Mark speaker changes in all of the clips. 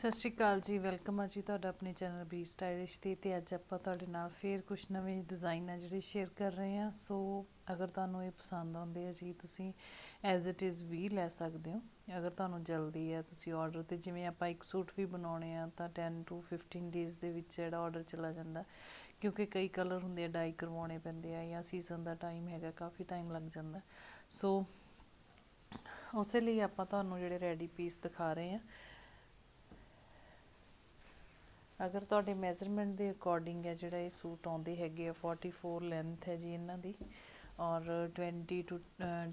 Speaker 1: ਸਤਿ ਸ਼੍ਰੀ ਅਕਾਲ ਜੀ, ਵੈਲਕਮ ਆ ਜੀ ਤੁਹਾਡਾ ਆਪਣੇ ਚੈਨਲ ਬੀ ਸਟਾਈਲਿਸ਼ ਤੇ ਤੇ ਅੱਜ ਆਪਾਂ ਤੁਹਾਡੇ ਨਾਲ ਫੇਰ ਕੁਝ ਨਵੇਂ ਡਿਜ਼ਾਈਨ ਆ ਜਿਹੜੇ ਸ਼ੇਅਰ ਕਰ ਰਹੇ ਹਾਂ। ਸੋ ਅਗਰ ਤੁਹਾਨੂੰ ਇਹ ਪਸੰਦ ਆਉਂਦੇ ਆ ਜੀ, ਤੁਸੀਂ ਐਜ਼ ਇਟ ਇਜ਼ ਵੀ ਲੈ ਸਕਦੇ ਹੋ। ਅਗਰ ਤੁਹਾਨੂੰ ਜਲਦੀ ਆ ਤੁਸੀਂ ਆਰਡਰ ਤੇ, ਜਿਵੇਂ ਆਪਾਂ ਇੱਕ ਸੂਟ ਵੀ ਬਣਾਉਣੇ ਆ, ਤਾਂ 10 ਟੂ 15 ਡੇਜ਼ ਦੇ ਵਿੱਚ ਜਿਹੜਾ ਆਰਡਰ ਚਲਾ ਜਾਂਦਾ। ਕਿਉਂਕਿ ਕਈ ਕਲਰ ਹੁੰਦੇ ਆ ਡਾਈ ਕਰਵਾਉਣੇ ਪੈਂਦੇ ਆ ਜਾਂ ਸੀਜ਼ਨ ਦਾ ਟਾਈਮ ਹੈਗਾ, ਕਾਫੀ ਟਾਈਮ ਲੱਗ ਜਾਂਦਾ। ਸੋ ਉਸੇ ਲਈ ਆਪਾਂ ਤੁਹਾਨੂੰ ਜਿਹੜੇ ਰੈਡੀ ਪੀਸ ਦਿਖਾ ਰਹੇ ਹਾਂ। ਅਗਰ ਤੁਹਾਡੇ ਮੈਜ਼ਰਮੈਂਟ ਦੇ ਅਕੋਰਡਿੰਗ ਹੈ, ਜਿਹੜਾ ਇਹ ਸੂਟ ਆਉਂਦੇ ਹੈਗੇ ਆ 44 ਲੈਂਥ ਹੈ ਜੀ ਇਹਨਾਂ ਦੀ, ਔਰ 20 ਟੂ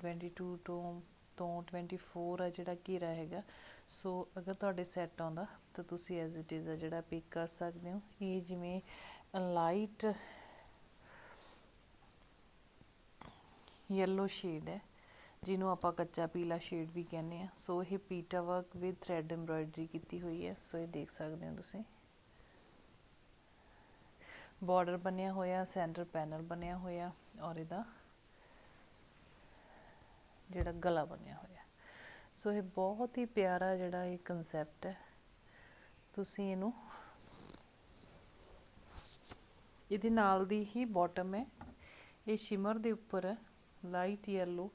Speaker 1: 22 ਤੋਂ ਤੋਂ 24 ਆ ਜਿਹੜਾ ਘੇਰਾ ਹੈਗਾ, ਸੋ ਅਗਰ ਤੁਹਾਡੇ ਸੈੱਟ ਆਉਂਦਾ, ਤਾਂ ਤੁਸੀਂ ਐਜ਼ ਇਟ ਇਜ਼ ਆ ਜਿਹੜਾ ਪਿਕ ਕਰ ਸਕਦੇ ਹੋ। ਇਹ ਜਿਵੇਂ ਲਾਈਟ ਯੈਲੋ ਸ਼ੇਡ ਹੈ, ਜਿਹਨੂੰ ਆਪਾਂ ਕੱਚਾ ਪੀਲਾ ਸ਼ੇਡ ਵੀ ਕਹਿੰਦੇ ਆ। ਸੋ ਇਹ ਪੀਟਾ ਵਰਕ ਵਿਦ ਥ੍ਰੈਡ ਐਮਬ੍ਰਾਇਡਰੀ ਕੀਤੀ ਹੋਈ ਹੈ, ਸੋ ਇਹ ਦੇਖ ਸਕਦੇ ਹੋ ਤੁਸੀਂ। ਬਾਰਡਰ ਬਣਿਆ ਹੋਇਆ, ਸੈਂਟਰ ਪੈਨਲ ਬਣਿਆ ਹੋਇਆ ਔਰ ਇਹਦਾ ਜਿਹੜਾ ਗਲਾ ਬਣਿਆ ਹੋਇਆ। ਸੋ ਇਹ ਬਹੁਤ ਹੀ ਪਿਆਰਾ ਜਿਹੜਾ ਇਹ ਕਨਸੈਪਟ ਹੈ। ਤੁਸੀਂ ਇਹਨੂੰ ਇਹਦੇ ਨਾਲ ਦੀ ਹੀ ਬਾਟਮ ਹੈ। ਇਹ ਸ਼ਿਮਰ ਦੇ ਉੱਪਰ ਹੈ। ਲਾਈਟ ਯੈਲੋ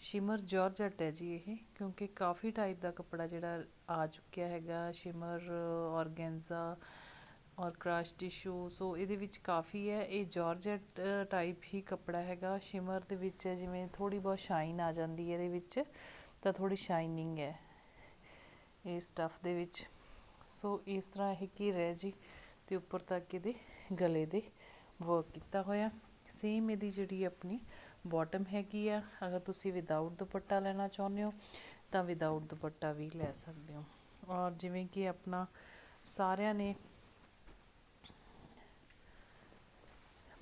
Speaker 1: ਸ਼ਿਮਰ ਜਾਰਜਟ ਹੈ ਜੀ ਇਹ, ਕਿਉਂਕਿ ਕਾਫੀ ਟਾਈਪ ਦਾ ਕੱਪੜਾ ਜਿਹੜਾ ਆ ਚੁੱਕਿਆ ਹੈਗਾ ਸ਼ਿਮਰ ਔਰਗੈਂਜ਼ਾ ਔਰ ਕ੍ਰਾਸ਼ ਟਿਸ਼ੂ ਸੋ ਇਹਦੇ ਵਿੱਚ ਕਾਫੀ ਹੈ। ਇਹ ਜਾਰਜਟ ਟਾਈਪ ਹੀ ਕੱਪੜਾ ਹੈਗਾ। ਸ਼ਿਮਰ ਦੇ ਵਿੱਚ ਜਿਵੇਂ ਥੋੜੀ ਬਹੁਤ ਸ਼ਾਈਨ ਆ ਜਾਂਦੀ ਹੈ ਇਹਦੇ ਵਿੱਚ, ਤਾਂ ਥੋੜੀ ਸ਼ਾਈਨਿੰਗ ਹੈ ਇਹ ਸਟਫ ਦੇ ਵਿੱਚ। ਸੋ ਇਸ ਤਰ੍ਹਾਂ ਇਹ ਕੀ ਰਹਿ ਜੀ ਤੇ ਉੱਪਰ ਤੱਕ ਇਹਦੇ ਗਲੇ ਦੇ ਵਰਕ ਕੀਤਾ ਹੋਇਆ। ਸੇਮ ਇਹਦੀ ਜਿਹੜੀ ਆਪਣੀ ਬਾਟਮ ਹੈਗੀ ਆ। ਅਗਰ ਤੁਸੀਂ ਵਿਦਆਊਟ ਦੁਪੱਟਾ ਲੈਣਾ ਚਾਹੁੰਦੇ ਹੋ, ਤਾਂ ਵਿਦਆਊਟ ਦੁਪੱਟਾ ਵੀ ਲੈ ਸਕਦੇ ਹੋ। ਔਰ ਜਿਵੇਂ ਕਿ ਆਪਣਾ ਸਾਰਿਆਂ ਨੇ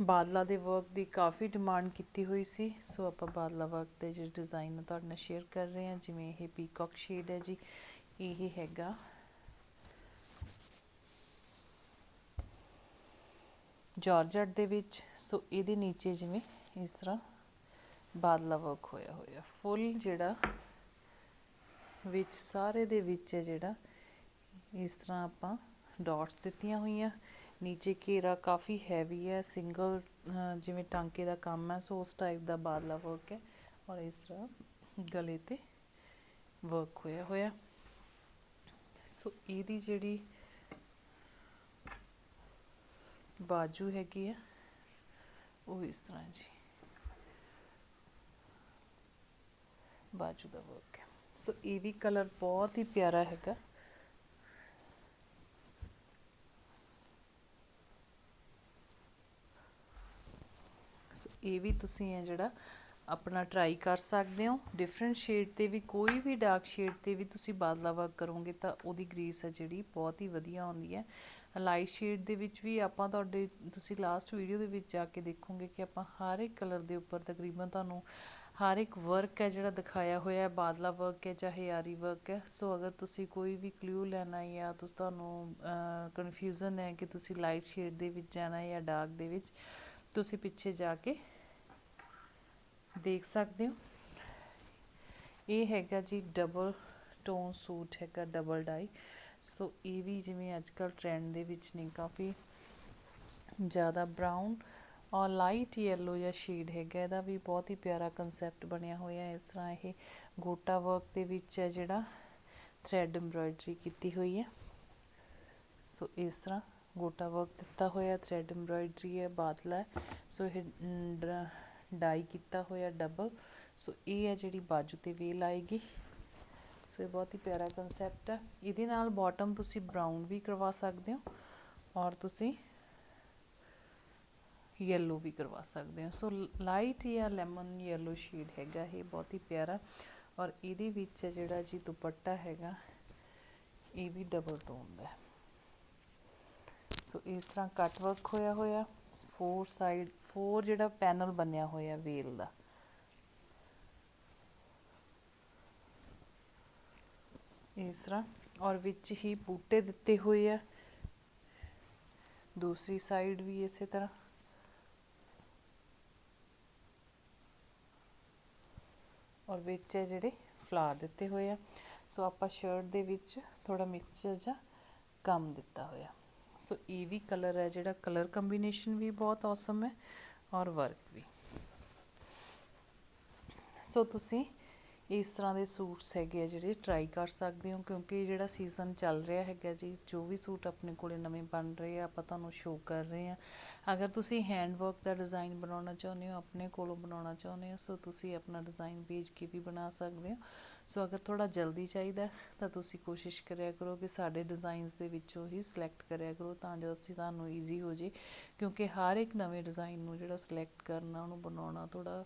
Speaker 1: ਬਾਦਲਾ ਦੇ ਵਰਕ ਦੀ ਕਾਫੀ ਡਿਮਾਂਡ ਕੀਤੀ ਹੋਈ ਸੀ। ਸੋ ਆਪਾਂ ਬਾਦਲਾ ਵਰਕ ਦੇ ਜਿਹੜੇ ਡਿਜ਼ਾਈਨ ਤੁਹਾਡੇ ਨਾਲ ਸ਼ੇਅਰ ਕਰ ਰਹੇ ਹਾਂ, ਜਿਵੇਂ ਇਹ ਪੀਕਾਕ ਸ਼ੇਡ ਹੈ ਜੀ, ਇਹ ਹੈਗਾ। ਜਾਰਜਟ ਦੇ ਵਿੱਚ, ਸੋ ਇਹਦੇ ਨੀਚੇ ਜਿਵੇਂ ਇਸ ਤਰ੍ਹਾਂ ਬਾਦਲਾ ਵਰਕ ਹੋਇਆ ਹੋਇਆ। ਫੁੱਲ ਜਿਹੜਾ ਵਿੱਚ, ਸਾਰੇ ਦੇ ਵਿੱਚ ਹੈ ਜਿਹੜਾ, ਇਸ ਤਰ੍ਹਾਂ ਆਪਾਂ ਡਾਟਸ ਦਿੱਤੀਆਂ ਹੋਈਆਂ। ਨੀਚੇ ਘੇਰਾ ਕਾਫੀ ਹੈਵੀ ਹੈ ਸਿੰਗਲ ਜਿਵੇਂ ਟਾਂਕੇ ਦਾ ਕੰਮ ਹੈ, ਸੋ ਉਸ ਟਾਈਪ ਦਾ ਬਾਦਲਾ ਵਰਕ ਹੈ ਔਰ ਇਸ ਤਰ੍ਹਾਂ ਗਲੇ ਤੇ ਵਰਕ ਹੋਇਆ ਹੋਇਆ। ਸੋ ਇਹਦੀ ਜਿਹੜੀ ਬਾਜੂ ਹੈਗੀ ਆ ਉਹ ਇਸ ਤਰ੍ਹਾਂ ਜੀ। ਬਾਜੂ ਦਾ ਵਰਕ ਹੈ। ਸੋ ਇਹ ਵੀ ਕਲਰ ਬਹੁਤ ਹੀ ਪਿਆਰਾ ਹੈਗਾ। ਸੋ ਇਹ ਵੀ ਤੁਸੀਂ ਹੈ ਜਿਹੜਾ ਆਪਣਾ ਟਰਾਈ ਕਰ ਸਕਦੇ ਹੋ। ਡਿਫਰੈਂਟ ਸ਼ੇਡ ਤੇ ਵੀ, ਕੋਈ ਵੀ ਡਾਰਕ ਸ਼ੇਡ ਤੇ ਵੀ ਤੁਸੀਂ ਬਾਦਲਾ ਵਰਕ ਕਰੋਗੇ ਤਾਂ ਉਹਦੀ ਗ੍ਰੇਸ ਹੈ ਜਿਹੜੀ ਬਹੁਤ ਹੀ ਵਧੀਆ ਆਉਂਦੀ ਹੈ। ਲਾਈਟ ਸ਼ੇਡ ਦੇ ਵਿੱਚ ਵੀ ਆਪਾਂ ਤੁਹਾਡੇ, ਤੁਸੀਂ ਲਾਸਟ ਵੀਡੀਓ ਦੇ ਵਿੱਚ ਜਾ ਕੇ ਦੇਖੋਗੇ ਕਿ ਆਪਾਂ ਹਰ ਇੱਕ ਕਲਰ ਦੇ ਉੱਪਰ ਤਕਰੀਬਨ ਤੁਹਾਨੂੰ ਹਰ ਇੱਕ ਵਰਕ ਹੈ ਜਿਹੜਾ ਦਿਖਾਇਆ ਹੋਇਆ ਹੈ, ਬਾਦਲਾ ਵਰਕ ਹੈ, ਚਾਹੇ ਆਰੀ ਵਰਕ ਹੈ। ਸੋ ਅਗਰ ਤੁਸੀਂ ਕੋਈ ਵੀ ਕਲੂ ਲੈਣਾ ਹੈ ਜਾਂ ਤੁਸੀਂ, ਤੁਹਾਨੂੰ ਕਨਫਿਊਜ਼ਨ ਹੈ ਕਿ ਤੁਸੀਂ ਲਾਈਟ ਸ਼ੇਡ ਦੇ ਵਿੱਚ ਜਾਣਾ ਹੈ ਜਾਂ ਡਾਰਕ ਦੇ ਵਿੱਚ ਤੁਸੀਂ ਪਿੱਛੇ ਜਾ ਕੇ ਦੇਖ ਸਕਦੇ ਹੋ। ਇਹ ਹੈਗਾ ਜੀ ਡਬਲ ਟੋਨ ਸੂਟ ਹੈਗਾ ਡਬਲ ਡਾਈ ਸੋ ਇਹ ਵੀ ਜਿਵੇਂ ਅੱਜ ਕੱਲ ਟ੍ਰੈਂਡ ਦੇ ਵਿੱਚ ਨੇ, ਕਾਫੀ ਜ਼ਿਆਦਾ ਬਰਾਊਨ ਔਰ ਲਾਈਟ ਯੈਲੋ ਜਾਂ ਸ਼ੇਡ ਹੈਗਾ, ਇਹਦਾ ਵੀ ਬਹੁਤ ਹੀ ਪਿਆਰਾ ਕਨਸੈਪਟ ਬਣਿਆ ਹੋਇਆ ਹੈ। ਇਸ ਤਰ੍ਹਾਂ ਇਹ ਗੋਟਾ ਵਰਕ ਦੇ ਵਿੱਚ ਹੈ ਜਿਹੜਾ ਥ੍ਰੈਡ ਐਮਬ੍ਰਾਇਡਰੀ ਕੀਤੀ ਹੋਈ ਹੈ। ਸੋ ਇਸ ਤਰ੍ਹਾਂ ਗੋਟਾ ਵਰਕ ਦਿੱਤਾ ਹੋਇਆ ਥਰੈਡ ਐਮਬ੍ਰਾਇਡਰੀ ਹੈ, ਬਾਦਲਾ ਹੈ। ਸੋ ਇਹ ਡਾਈ ਕੀਤਾ ਹੋਇਆ ਡਬਲ ਸੋ ਇਹ ਹੈ ਜਿਹੜੀ ਬਾਜੂ ਤੇ ਵੇਲ ਆਏਗੀ। ਸੋ ਇਹ ਬਹੁਤ ਹੀ ਪਿਆਰਾ ਕਨਸੈਪਟ ਹੈ। ਇਹਦੇ ਨਾਲ ਬਾਟਮ ਤੁਸੀਂ ਬਰਾਊਨ ਵੀ ਕਰਵਾ ਸਕਦੇ ਹੋ ਔਰ ਤੁਸੀਂ ਯੈਲੋ ਵੀ ਕਰਵਾ ਸਕਦੇ ਹੋ। ਸੋ ਲਾਈਟ ਜਾਂ ਲੈਮਨ ਯੈਲੋ ਸ਼ੇਡ ਹੈਗਾ ਇਹ, ਬਹੁਤ ਹੀ ਪਿਆਰਾ। ਔਰ ਇਹਦੇ ਵਿੱਚ ਜਿਹੜਾ ਜੀ ਦੁਪੱਟਾ ਹੈਗਾ, ਇਹ ਵੀ ਡਬਲ ਟੋਨ ਦਾ ਹੈ। ਸੋ ਇਸ ਤਰ੍ਹਾਂ ਕੱਟ ਵਰਕ ਹੋਇਆ ਹੋਇਆ ਫੋਰ ਸਾਈਡ ਫੋਰ ਜਿਹੜਾ ਪੈਨਲ ਬਣਿਆ ਹੋਇਆ ਵੇਲ ਦਾ। ਇਸ ਤਰ੍ਹਾਂ, ਔਰ ਵਿੱਚ ਹੀ ਬੂਟੇ ਦਿੱਤੇ ਹੋਏ ਆ। ਦੂਸਰੀ ਸਾਈਡ ਵੀ ਇਸੇ ਤਰ੍ਹਾਂ। ਔਰ ਵਿੱਚ ਹੈ ਜਿਹੜੇ ਫਲਾਰ ਦਿੱਤੇ ਹੋਏ ਆ। ਸੋ ਆਪਾਂ ਸ਼ਰਟ ਦੇ ਵਿੱਚ ਥੋੜਾ ਮਿਕਸਚਰ ਜਾਂ ਕੰਮ ਦਿੱਤਾ ਹੋਇਆ। ਸੋ ਇਹ ਵੀ ਕਲਰ ਹੈ ਜਿਹੜਾ ਕਲਰ ਕੰਬੀਨੇਸ਼ਨ ਵੀ ਬਹੁਤ ਔਸਮ ਹੈ ਔਰ ਵਰਕ ਵੀ ਸੋ ਤੁਸੀਂ ਇਸ ਤਰ੍ਹਾਂ ਦੇ ਸੂਟਸ ਹੈਗੇ ਆ ਜਿਹੜੇ ਟਰਾਈ ਕਰ ਸਕਦੇ ਹੋ, ਕਿਉਂਕਿ ਜਿਹੜਾ ਸੀਜ਼ਨ ਚੱਲ ਰਿਹਾ ਹੈਗਾ ਜੀ, ਜੋ ਵੀ ਸੂਟ ਆਪਣੇ ਕੋਲੇ ਨਵੇਂ ਬਣ ਰਹੇ ਆ, ਆਪਾਂ ਤੁਹਾਨੂੰ ਸ਼ੋਅ ਕਰ ਰਹੇ ਆ। ਅਗਰ ਤੁਸੀਂ ਹੈਂਡ ਵਰਕ ਦਾ ਡਿਜ਼ਾਈਨ ਬਣਾਉਣਾ ਚਾਹੁੰਦੇ ਹੋ, ਆਪਣੇ ਕੋਲੋਂ ਬਣਾਉਣਾ ਚਾਹੁੰਦੇ ਹੋ, ਸੋ ਤੁਸੀਂ ਆਪਣਾ ਡਿਜ਼ਾਈਨ ਵੇਚ ਕੇ ਵੀ ਬਣਾ ਸਕਦੇ ਹੋ। ਸੋ ਅਗਰ ਥੋੜਾ ਜਲਦੀ ਚਾਹੀਦਾ ਤਾਂ ਤੁਸੀਂ ਕੋਸ਼ਿਸ਼ ਕਰਿਆ ਕਰੋ ਕਿ ਸਾਡੇ ਡਿਜ਼ਾਈਨਸ ਦੇ ਵਿੱਚੋਂ ਹੀ ਸਿਲੈਕਟ ਕਰਿਆ ਕਰੋ, ਤਾਂ ਜੋ ਅਸੀਂ ਤੁਹਾਨੂੰ ਈਜ਼ੀ ਹੋ ਜੇ ਕਿਉਂਕਿ ਹਰ ਇੱਕ ਨਵੇਂ ਡਿਜ਼ਾਈਨ ਨੂੰ ਜਿਹੜਾ ਸਿਲੈਕਟ ਕਰਨਾ, ਉਹਨੂੰ ਬਣਾਉਣਾ ਥੋੜਾ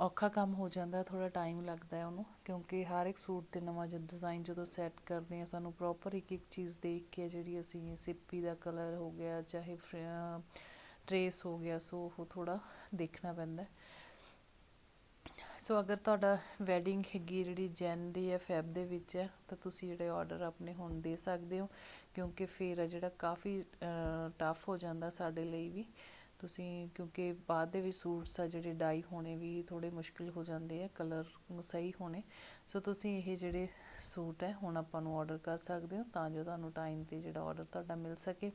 Speaker 1: ਔਖਾ ਕੰਮ ਹੋ ਜਾਂਦਾ ਥੋੜਾ ਟਾਈਮ ਲੱਗਦਾ ਉਹਨੂੰ, ਕਿਉਂਕਿ ਹਰ ਇੱਕ ਸੂਟ ਤੇ ਨਵਾਂ ਜਦ ਡਿਜ਼ਾਈਨ ਜਦੋਂ ਸੈੱਟ ਕਰਦੇ ਆ ਸਾਨੂੰ ਪ੍ਰੋਪਰ ਇੱਕ ਇੱਕ ਚੀਜ਼ ਦੇਖ ਕੇ ਜਿਹੜੀ ਅਸੀਂ ਸਿੱਪੀ ਦਾ ਕਲਰ ਹੋ ਗਿਆ, ਚਾਹੇ ਟਰੇਸ ਹੋ ਗਿਆ, ਸੋ ਉਹ ਥੋੜਾ ਦੇਖਣਾ ਪੈਂਦਾ ਸੋ ਅਗਰ ਤੁਹਾਡਾ ਵੈਡਿੰਗ ਹੈਗੀ ਜਿਹੜੀ ਜੈਨ ਦੀ ਹੈ ਫੈਬ ਦੇ ਵਿੱਚ ਹੈ, ਤਾਂ ਤੁਸੀਂ ਜਿਹੜੇ ਆਰਡਰ ਆਪਣੇ ਹੁਣ ਦੇ ਸਕਦੇ ਹੋ, ਕਿਉਂਕਿ ਫੇਰ ਇਹ ਜਿਹੜਾ ਕਾਫੀ ਟਫ ਹੋ ਜਾਂਦਾ ਸਾਡੇ ਲਈ ਵੀ। ਤੁਸੀਂ ਕਿਉਂਕਿ ਬਾਅਦ ਦੇ ਵੀ ਸੂਟਸ ਆ ਜਿਹੜੇ ਡਾਈ ਹੋਣੇ ਵੀ ਥੋੜੇ ਮੁਸ਼ਕਿਲ ਹੋ ਜਾਂਦੇ ਆ ਕਲਰ ਸਹੀ ਹੋਣੇ। ਸੋ ਤੁਸੀਂ ਇਹ ਜਿਹੜੇ ਸੂਟ ਹੈ, ਹੁਣ ਆਪਾਂ ਨੂੰ ਆਰਡਰ ਕਰ ਸਕਦੇ ਹੋ ਤਾਂ ਜੋ ਤੁਹਾਨੂੰ ਟਾਈਮ ਤੇ ਜਿਹੜਾ ਆਰਡਰ ਤੁਹਾਡਾ ਮਿਲ ਸਕੇ।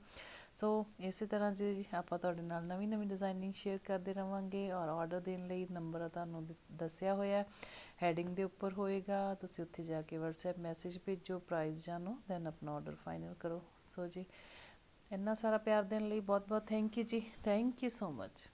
Speaker 1: ਸੋ ਇਸੇ ਤਰ੍ਹਾਂ ਜੀ, ਆਪਾਂ ਤੁਹਾਡੇ ਨਾਲ ਨਵੀਂ ਨਵੀਂ ਡਿਜ਼ਾਈਨਿੰਗ ਸ਼ੇਅਰ ਕਰਦੇ ਰਵਾਂਗੇ ਔਰ ਆਰਡਰ ਦੇਣ ਲਈ ਨੰਬਰ ਤੁਹਾਨੂੰ ਦ- ਦੱਸਿਆ ਹੋਇਆ ਹੈ। ਹੈਡਿੰਗ ਦੇ ਉੱਪਰ ਹੋਏਗਾ, ਤੁਸੀਂ ਉੱਥੇ ਜਾ ਕੇ WhatsApp ਮੈਸੇਜ ਭੇਜੋ ਪ੍ਰਾਈਸ ਜਾਣੋ ਦੈਨ ਆਪਣਾ ਆਰਡਰ ਫਾਈਨਲ ਕਰੋ। ਸੋ ਜੀ ਇੰਨਾ ਸਾਰਾ ਪਿਆਰ ਦੇਣ ਲਈ ਬਹੁਤ ਬਹੁਤ ਥੈਂਕ ਯੂ ਜੀ। Thank you so much